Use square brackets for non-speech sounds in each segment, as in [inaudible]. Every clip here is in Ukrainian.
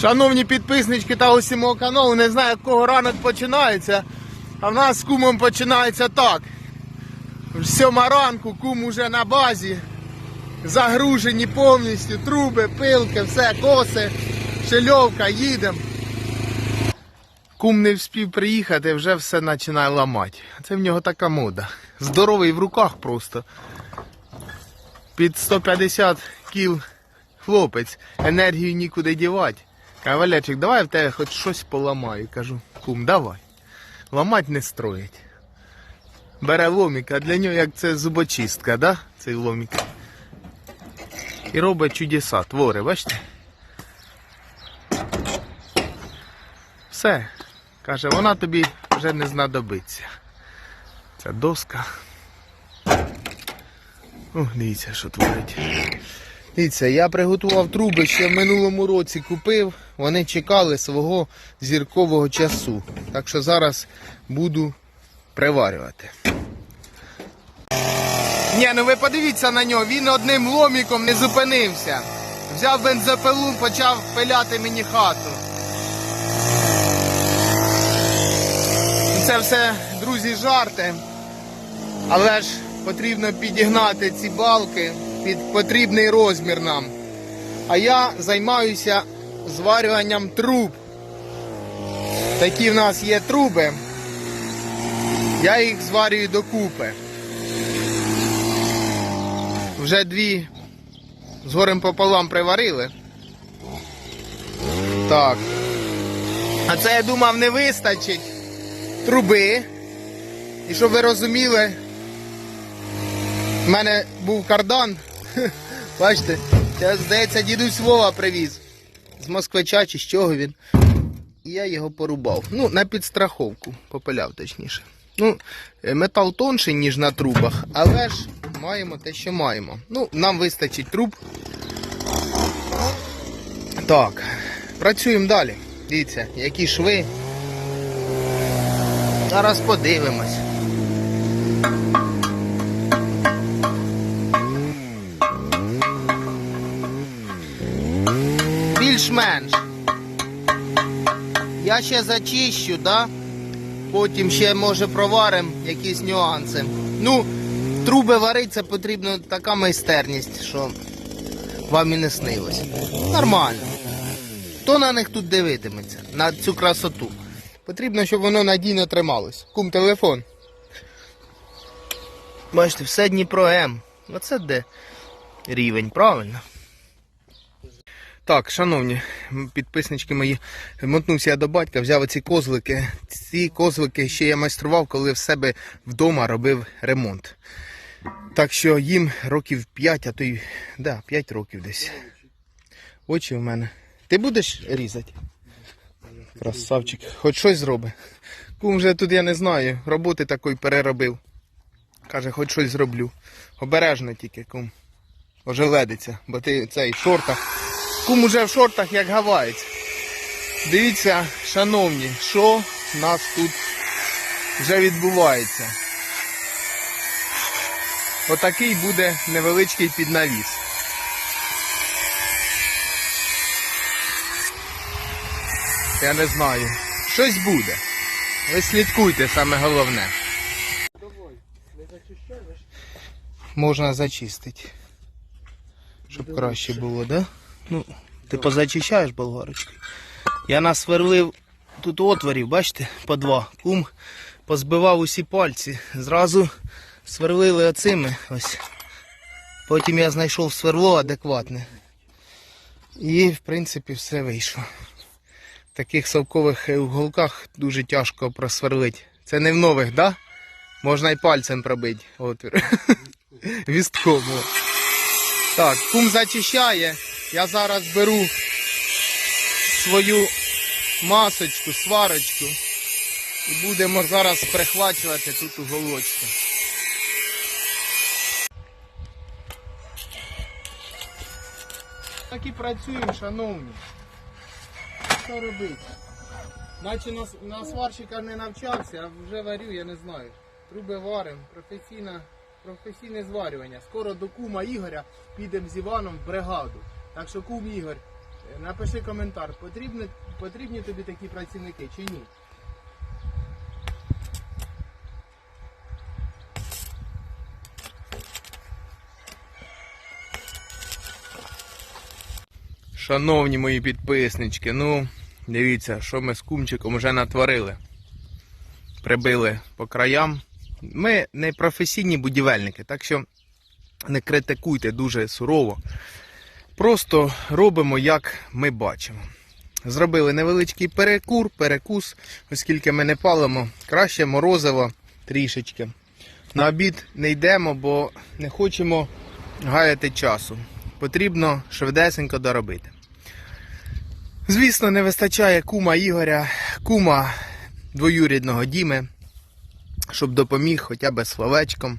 Шановні підписнички та усі мого каналу, не знаю, кого ранок починається, а в нас з кумом починається так. Сьома ранку, кум уже на базі, загружені повністю, труби, пилки, все, коси, шильовка, їдемо. Кум не вспів приїхати, вже все починає ламати. Це в нього така мода. Здоровий в руках просто. Під 150 кіл хлопець, енергію нікуди дівати. Каже, Валерчик, давай в тебе хоч щось поламаю. Кажу, кум, давай. Ламать не строїть. Бере ломік, а для нього як це зубочистка, да? Цей ломік. І робить чудеса, твори, бачите? Все. Каже, вона тобі вже не знадобиться. Ця доска. О, дивіться, що творить. Дивіться, я приготував труби ще в минулому році купив. Вони чекали свого зіркового часу. Так що зараз буду приварювати. Ні, ну ви подивіться на нього, він одним ломіком не зупинився. Взяв бензопилу, почав пиляти мені хату. Це все, друзі, жарти. Але ж потрібно підігнати ці балки під потрібний розмір нам. А я займаюся зварюванням труб. Такі в нас є труби. Я їх зварюю докупи. Вже дві з горем пополам приварили. Так. А це я думав не вистачить труби. І щоб ви розуміли, в мене був кардан. Бачите, це, здається, дідусь Вова привіз. З москвича чи з чого він. І я його порубав. Ну, на підстраховку, попиляв точніше. Ну, е, метал тонший, ніж на трубах, але ж маємо те, що маємо. Ну, нам вистачить труб. Так, працюємо далі. Дивіться, які шви. Зараз подивимось. Я ще зачищу, да? Потім ще може проваримо якісь нюанси. Ну, труби варити це потрібно така майстерність, що вам і не снилось. Нормально. Хто на них тут дивитиметься? На цю красоту. Потрібно, щоб воно надійно трималось. Кум телефон. Бачите, все Дніпро М. Оце де рівень, правильно? Так, шановні підписнички мої, мотнувся я до батька, взяв оці козлики. Ці козлики ще я майстрував, коли в себе вдома робив ремонт. Так що їм років 5, а то й да, 5 років десь. Очі в мене. Ти будеш різати? Красавчик, хоч щось зроби. Кум вже тут я не знаю, роботи такої переробив. Каже, хоч щось зроблю. Обережно тільки, кум. Ожеледиться, бо ти цей в шортах. Кум уже в шортах як гаваєць. Дивіться, шановні, що в нас тут вже відбувається. Отакий буде невеличкий піднавіс. Я не знаю. Щось буде. Ви слідкуйте, саме головне. Можна зачистити. Щоб краще було, да? Ну, ти позачищаєш болгарочкою. Я насверлив тут отворів, бачите, по два. Кум позбивав усі пальці. Зразу сверлили оцими ось. Потім я знайшов сверло адекватне. І, в принципі, все вийшло. В таких совкових уголках дуже тяжко просверлити. Це не в нових, да? Можна і пальцем пробити отвір. [laughs] Вістком. Так, кум зачищає. Я зараз беру свою масочку, сварочку. І будемо зараз прихвачувати тут уголочки. Так і працюємо, шановні. Що робити? Наче на, на сварщика не навчався, а вже варю, я не знаю. Труби варимо, професійне зварювання. Скоро до кума Ігоря підемо з Іваном в бригаду. Так що кум Ігор, напиши коментар, потрібні, потрібні тобі такі працівники чи ні? Шановні мої підписнички, ну дивіться, що ми з кумчиком вже натворили. Прибили по краям. Ми не професійні будівельники, так що не критикуйте дуже сурово. Просто робимо, як ми бачимо. Зробили невеличкий перекур, перекус, оскільки ми не палимо, краще морозиво трішечки. На обід не йдемо, бо не хочемо гаяти часу. Потрібно швидесенько доробити. Звісно, не вистачає кума Ігоря, кума двоюрідного Діми, щоб допоміг хоча б словечком.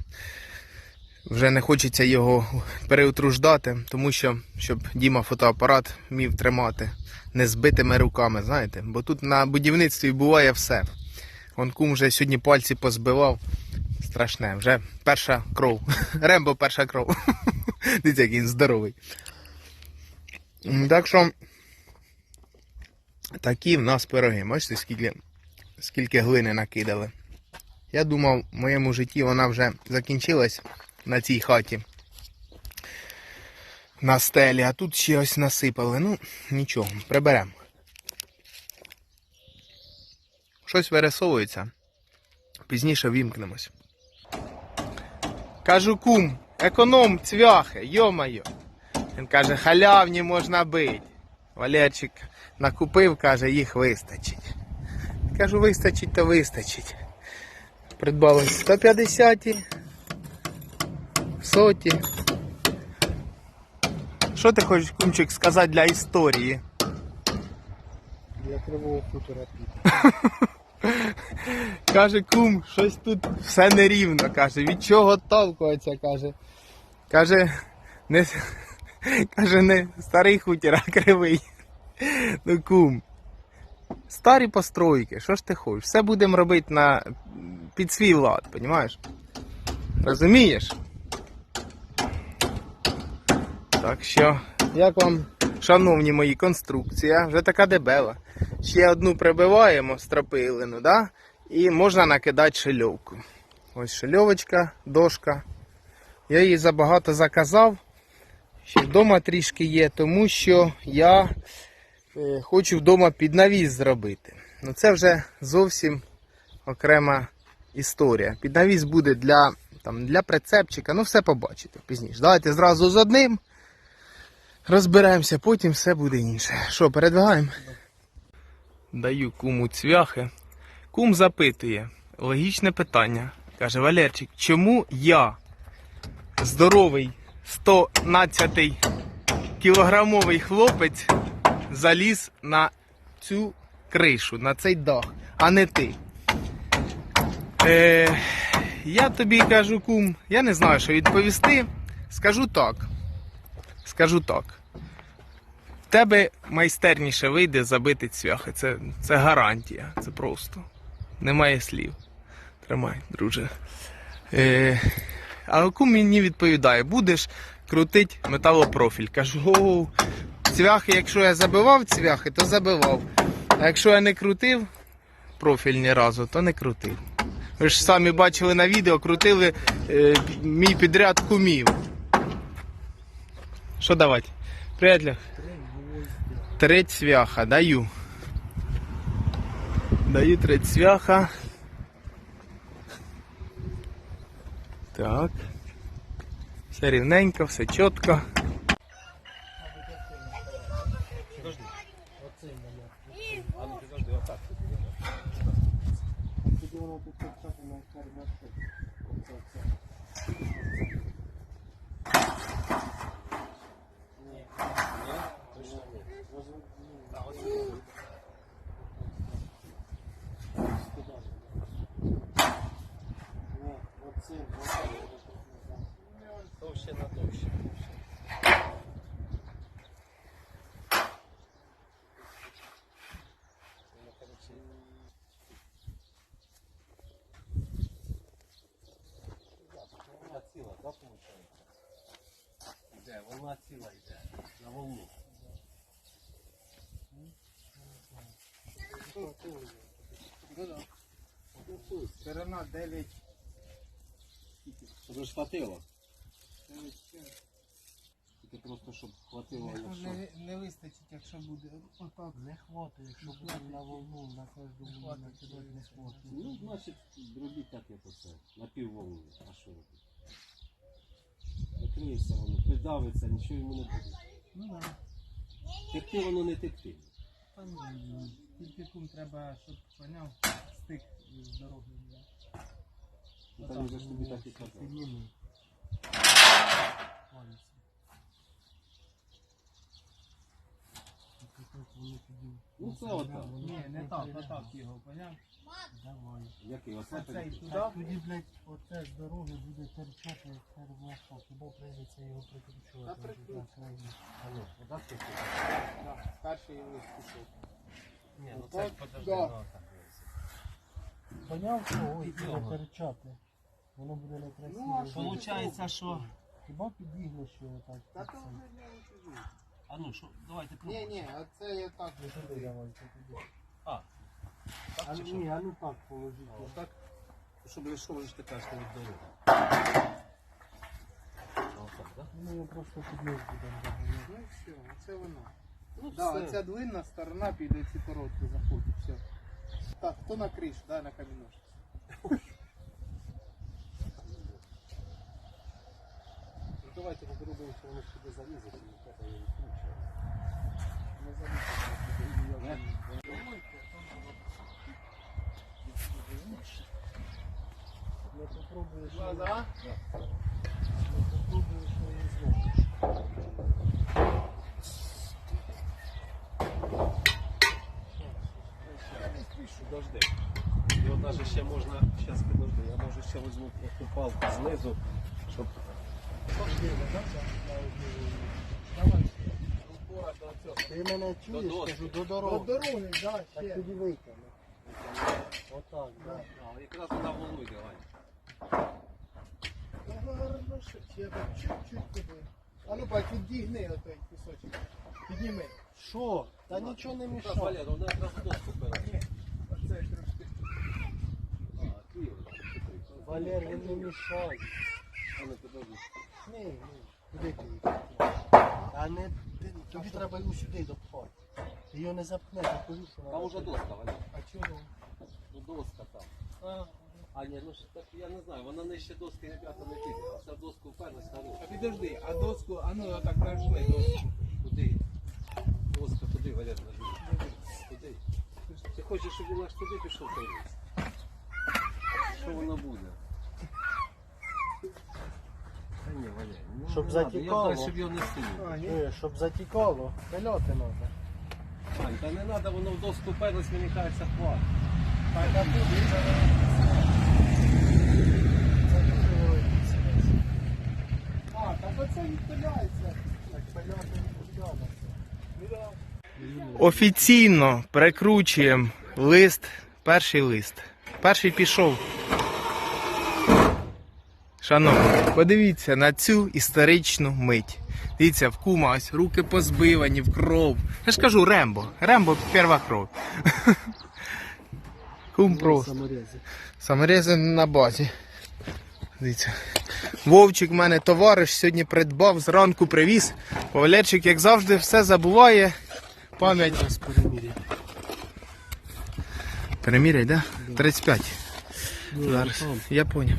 Вже не хочеться його переутруждати, тому що щоб Діма фотоапарат вмів тримати не збитими руками, знаєте, бо тут на будівництві буває все. Он кум вже сьогодні пальці позбивав. Страшне, вже перша кров. [laughs] Рембо перша кров. [laughs] Дивіться, який він здоровий. Так що такі в нас пироги. Бачите, скільки, скільки глини накидали. Я думав, в моєму житті вона вже закінчилась на цій хаті. На стелі, а тут ще ось насипали. Ну, нічого, приберемо. Щось вирисовується. Пізніше вімкнемось. Кажу кум, економ цвяхи, йо-моє. Він каже, халявні можна бити. Валерчик накупив, каже, їх вистачить. Кажу, вистачить, то вистачить. Придбали 150 соті. Що ти хочеш, кумчик, сказати для історії? Для кривого хутора під. [laughs] Каже, кум, щось тут все нерівно. Каже, від чого толкується, каже. Каже, не, [laughs] каже, не старий хутір, а кривий. [laughs] Ну, кум. Старі постройки, що ж ти хочеш? Все будемо робити на, під свій лад, розумієш? Розумієш? Так що, як вам, шановні мої, конструкція, вже така дебела. Ще одну прибиваємо стропилину, да? і можна накидати шильовку. Ось шильовочка, дошка. Я її забагато заказав. Ще вдома трішки є, тому що я е, хочу вдома під навіс зробити. Ну це вже зовсім окрема історія. Під навіс буде для, там, для прицепчика, ну все побачите пізніше. Давайте зразу з одним. Розберемося, потім все буде інше. Що, передвигаємо? Даю куму цвяхи. Кум запитує. Логічне питання. Каже, Валерчик, чому я, здоровий 112 кілограмовий хлопець, заліз на цю кришу, на цей дах, а не ти? Е, я тобі кажу, кум, я не знаю, що відповісти. Скажу так. Скажу так. В тебе майстерніше вийде забити цвяхи. Це, це гарантія. Це просто. Немає слів. Тримай, друже. Е, а кум мені відповідає: будеш крутити металопрофіль. Кажу, о, цвяхи, якщо я забивав цвяхи, то забивав. А якщо я не крутив профіль ні разу, то не крутив. Ви ж самі бачили на відео, крутили е, мій підряд кумів. Що давати? Приятелях? Треть цвяха, даю. Даю треть цвяха. Так. Все рівненько, все чітко. Тоді так, виходить? Йде, волна ціла йде. На волну. Ну да. Сторона 9. Це ж хватило. Тільки просто, щоб хватило, не, не, вистачить, якщо буде. Отак. Не хватить, якщо буде на волну, на кожному хватить, накидати не хватить. Ну, значить, робіть так, як оце. На півволни. А що робити? Накриється воно, придавиться, нічого йому не буде. Ну да. Текти воно не текти. Та ні, Тільки кум треба, щоб поняв, стик з дороги. Ну, Там вже ж тобі так і казав. Підніми. Пальці. Так, воно тоді- Ну, це отак. Ні, не так, отак його, поняв? Давай. Який? Оце тобі? туди. Тоді, блядь, оце з дороги буде торчати, як термофа. Хіба прийдеться його прикручувати? Та прикручуй. Так, правильно. А ну, вода перший лист пішов. Ні, ну це ж подожди, ну, да. Поняв, що ось буде цього. торчати. Воно буде некрасиво. Ну, а що Получається, що... Хіба підігли, що отак? Та під то вже не чужі. А ну, що, давайте Ні, пробуємо. ні, а це я так Ну, туди давайте, туди. А, А так чи ну, що? ні, а ну так положіть. А, отак? Щоб лишов ж така, що від дороги. А, отак, да? Ми його просто під низ будемо. Ну і все, це воно. Ну, Да, все. оця длинна сторона піде ці короткі заходить, все. Так, хто на кришу, дай на каміночку. [laughs] давайте попробуємо, що воно сюди залізе, чи не треба його відкручувати. Не залізти. Не попробуєш. Глаза. Не попробуєш, не зможеш. Подожди. Його навіть ще можна, зараз подожди, я може ще візьму просто палку знизу, щоб... Упора до цього. Ти мене чуєш, кажу, до дороги. До дороги. да, Так тоді витягни. Отак, так. А, якраз вона волнує, давай. Ну, гарно, що ще так чуть-чуть туди. А ну, па, підігни отой кусочок. Підніми. Що? Та нічого не мішає. Валер, вона якраз доску. Ні, оце трошки. А, ти, Валер, він не мішає. Ні, ні. Куди ти? А не, ти, тобі треба його сюди допхати. Ти його не запхнеш, я кажу, що Там вона- уже доска, Валер. А чого? Ну, доска там. А, А, ні, ну, ж так я не знаю, вона нижче доски, ребята, не піде. А ця доску вперлась, а хороша. підожди, а доску, а ну отак нажми доску. Куди? Доска туди, Валер, нажми. Туди. Ти хочеш, щоб він аж туди пішов той лист? Що воно буде? Та ні, Валер, ну, Щоб не затікало. Я знаю, щоб його не сунув. А, щоб затікало, пильоти треба. Ань, та не треба, воно в доску вперлось, мені кажеться, хватить. Так, а тут Це дуже великий стрес. А, так оце відпиляється. Так пильоти не підйоматься. Офіційно прикручуємо лист, перший лист. Перший пішов. Шановні, подивіться на цю історичну мить. Дивіться, в кума ось руки позбивані в кров. Я ж кажу, Рембо. Рембо перша кров. [laughs] Кум просто. Саморези. Саморези на базі. Дивіться. Вовчик в мене товариш сьогодні придбав, зранку привіз. Валерчик, як завжди, все забуває. Пам'ять. Переміряй. Переміряй, да? 35. Зараз. Я поняв.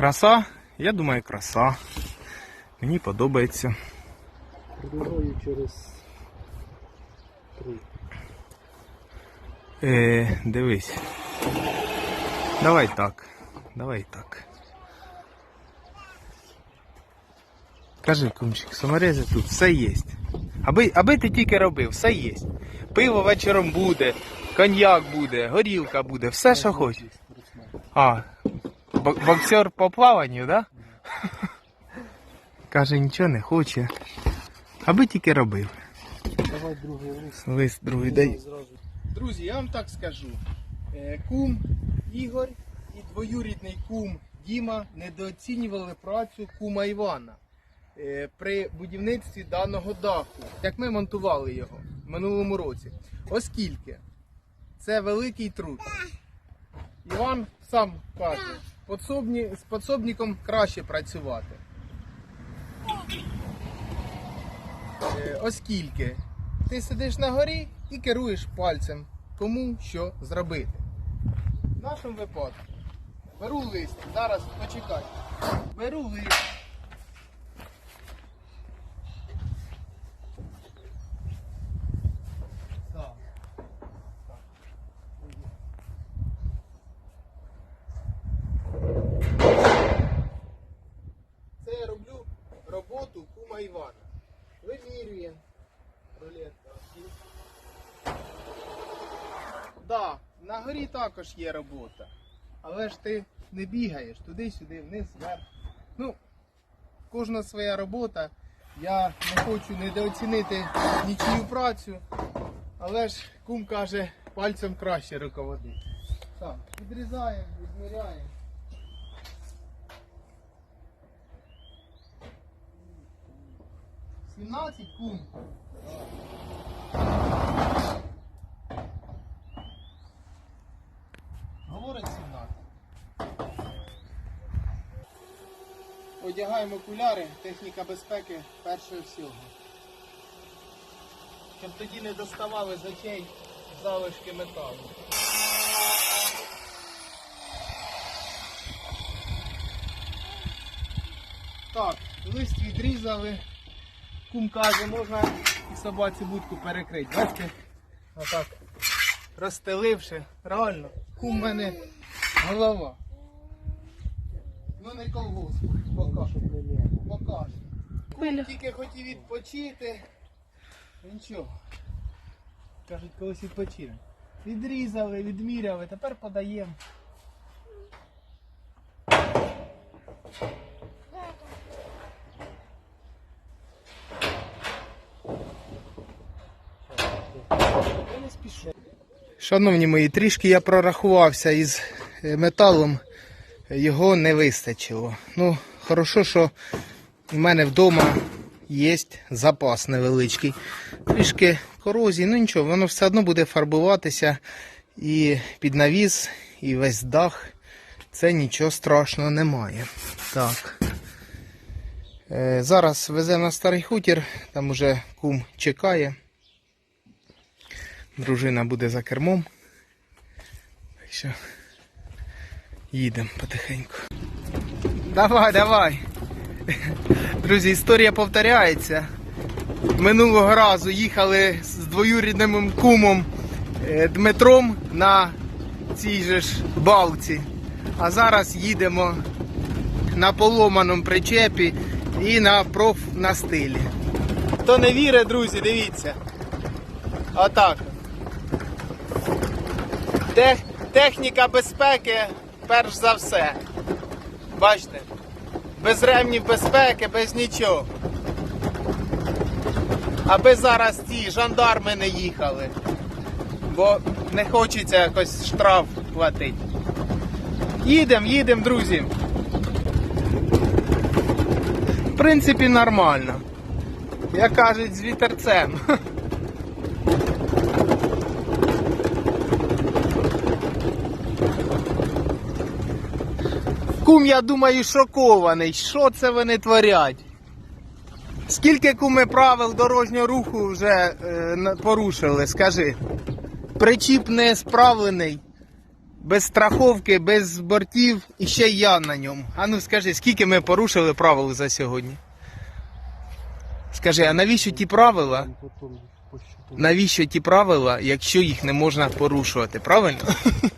Краса? Я думаю, краса. Мені подобається. Пробиваю через три. Е, дивись. Давай так. Давай так. Кажи, кумчик, саморези тут все є. Аби, аби ти тільки робив, все є. Пиво вечором буде, коньяк буде, горілка буде, все, що хочеш. А, боксер по плаванню, да? [laughs] Каже, нічого не хоче. Аби тільки робив. Давай другий лист. Лист другий дай. Друзі, я вам так скажу. Е, Кум Ігор і двоюрідний кум Діма недооцінювали працю кума Івана. е, при будівництві даного даху, як ми монтували його в минулому році. Оскільки це великий труд. Іван сам каже, подсобні, з подсобником краще працювати. Е, Оскільки ти сидиш на горі і керуєш пальцем, кому що зробити. В нашому випадку беру лист, зараз почекай. Беру лист. Так. Так. Це я роблю роботу кума Івана. Вимірює. Рулетка. Да, на горі також є робота. Але ж ти не бігаєш туди-сюди, вниз, вверх. Ну, кожна своя робота. Я не хочу недооцінити нічию працю, але ж кум каже, пальцем краще руководить. Так, відрізаємо, відміряємо. Сімнадцять кум. Говорить 17. Одягаємо окуляри, техніка безпеки першого всього. Щоб тоді не доставали з очей залишки металу. Так, лист відрізали. Кум каже, можна і собаці будку перекрити. Бачите? Отак. Розстеливши. Реально, кум мене голова. Ну не колгосп. Пока. Пока. Тільки хотів відпочити. Нічого. Кажуть, колись відпочинемо. Відрізали, відміряли, тепер подаємо. Шановні мої, трішки я прорахувався із е, металом, його не вистачило. Ну, хорошо, що в мене вдома є запас невеличкий. Трішки корозії, ну нічого, воно все одно буде фарбуватися і під навіс, і весь дах. Це нічого страшного немає. Так. Е, Зараз веземо на старий хутір, там уже кум чекає. Дружина буде за кермом. Так що їдемо потихеньку. Давай, давай. Друзі, історія повторяється. Минулого разу їхали з двоюрідним кумом е, Дмитром на цій же ж балці. А зараз їдемо на поломаному причепі і на профнастилі. Хто не вірить, друзі, дивіться. Отак. Тех, техніка безпеки перш за все. Бачите? Без ремнів безпеки, без нічого. Аби зараз ці жандарми не їхали. Бо не хочеться якось штраф платити. Їдемо, їдемо, друзі. В принципі, нормально. Як кажуть, з вітерцем. [laughs] Кум, я думаю, шокований. Що це вони творять? Скільки куми правил дорожнього руху вже е, порушили, скажи. Причіп не справлений, без страховки, без бортів і ще я на ньому. А ну скажи, скільки ми порушили правил за сьогодні? Скажи, а навіщо ті правила? Навіщо ті правила, якщо їх не можна порушувати, правильно?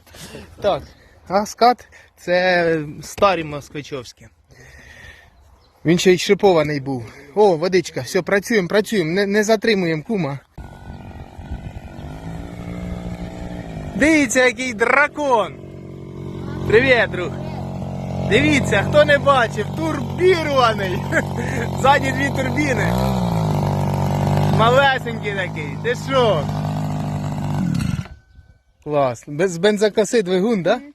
[laughs] так. А скат це старі москвичовські. Він ще й шипований був. О, водичка, все, працюємо, працюємо, не, не затримуємо кума. Дивіться, який дракон! Привіт, друг! Дивіться, хто не бачив, турбірований! [laughs] Ззаді дві турбіни. Малесенький такий, ти що? Клас. Без бензокоси двигун, так? Да?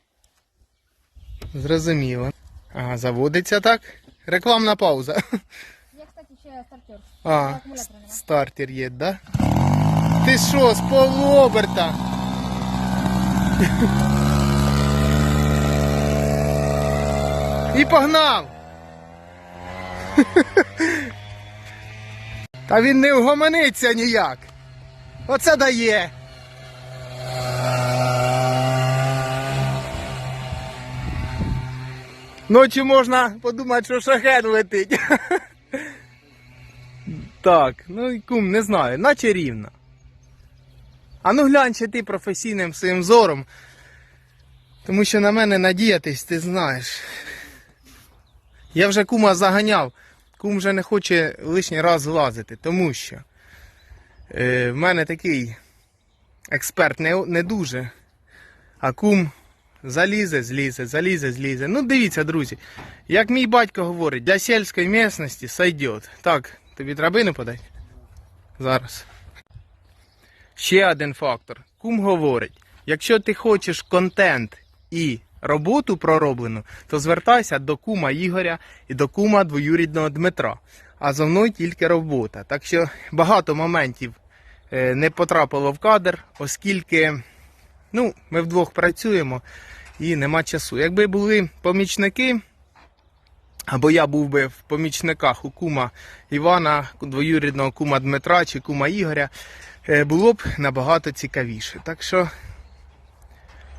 Зрозуміло. Ага, заводиться так. Рекламна пауза. Як так ще стартер. А, стартер є, да? Ти що, з полуоберта? І погнав! Та він не вгомониться ніяк. Оце дає. Ночі можна подумати, що шахет летить. Так, ну і кум, не знаю, наче рівно. А ну глянь ще ти професійним своїм зором. Тому що на мене надіятись, ти знаєш. Я вже кума заганяв. Кум вже не хоче лишній раз злазити, тому що е, в мене такий експерт не, не дуже. А кум залізе, злізе, залізе, злізе. Ну дивіться, друзі. Як мій батько говорить, для сільської місцевості сойдет. Так, тобі драбину подай? Зараз. Ще один фактор. Кум говорить, якщо ти хочеш контент і роботу пророблену, то звертайся до кума Ігоря і до кума двоюрідного Дмитра. А зо мною тільки робота. Так що багато моментів е, не потрапило в кадр, оскільки ну, ми вдвох працюємо і нема часу. Якби були помічники, або я був би в помічниках у кума Івана, двоюрідного кума Дмитра чи кума Ігоря, е, було б набагато цікавіше. Так що,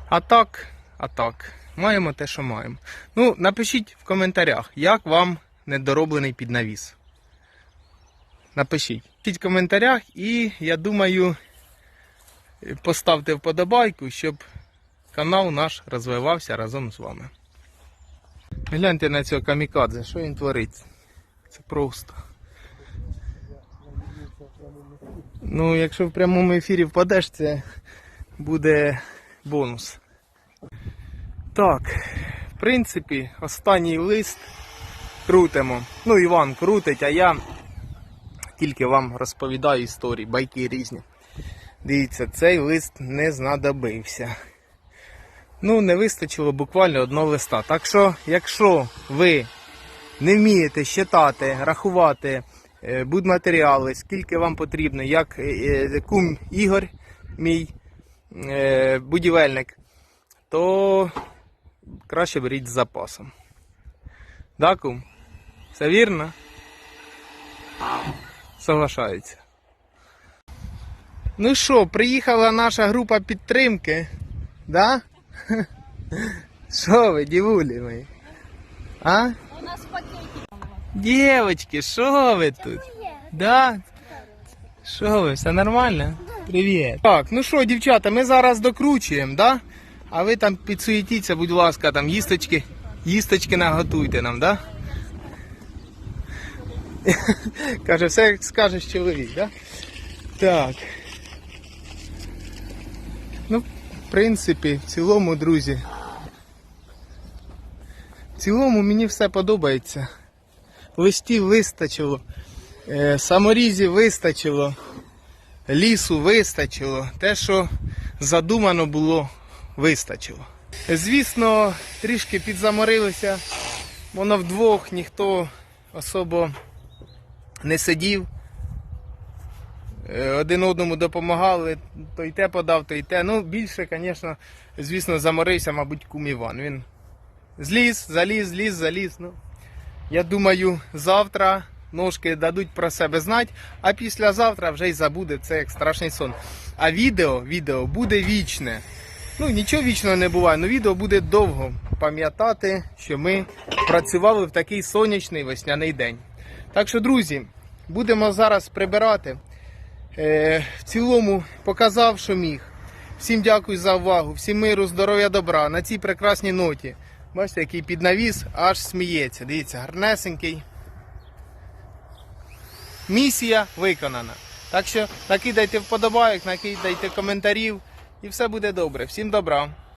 а так, а так, маємо те, що маємо. Ну, напишіть в коментарях, як вам недороблений піднавіс. Напишіть. Пишіть в коментарях і я думаю, е, поставте вподобайку, щоб канал наш розвивався разом з вами. Гляньте на цього камікадзе, що він творить. Це просто. Ну, якщо в прямому ефірі впадеш, це буде бонус. Так, в принципі, останній лист крутимо. Ну, Іван крутить, а я тільки вам розповідаю історії, байки різні. Дивіться, цей лист не знадобився. Ну, не вистачило буквально одного листа. Так що, якщо ви не вмієте считати, рахувати е, будматеріали, скільки вам потрібно, як е, е, кум Ігор, мій будівельник, то краще беріть з запасом. Да, кум? Все вірно? Соглашається. Ну що, приїхала наша група підтримки. Да? Що ви, дівулі мої? А? У нас пакетик. Дівочки, що ви тут? Да? Що ви, все нормально? Привіт. Так, ну що, дівчата, ми зараз докручуємо, да? А ви там підсуетіться, будь ласка, там їсточки, їсточки наготуйте нам, да? [laughs] Каже, все скажеш чоловік, да? Так. Ну, в принципі, в цілому, друзі. В цілому мені все подобається. Листів вистачило, е, саморізів вистачило, лісу вистачило. Те, що задумано було, вистачило. Звісно, трішки підзаморилися, воно вдвох ніхто особо не сидів. Е, Один одному допомагали, той те подав, той те. Ну, більше, звісно, звісно, заморився, мабуть, кум Іван. Він зліз, заліз, зліз, заліз. Ну, я думаю, завтра ножки дадуть про себе знати, а післязавтра вже й забуде це як страшний сон. А відео, відео буде вічне. Ну, нічого вічного не буває, але відео буде довго пам'ятати, що ми працювали в такий сонячний весняний день. Так що, друзі, будемо зараз прибирати. Е, в цілому показав, що міг. Всім дякую за увагу, всім миру, здоров'я, добра на цій прекрасній ноті. Бачите, який піднавіс аж сміється. Дивіться, гарнесенький. Місія виконана. Так що накидайте вподобайок, накидайте коментарів і все буде добре. Всім добра.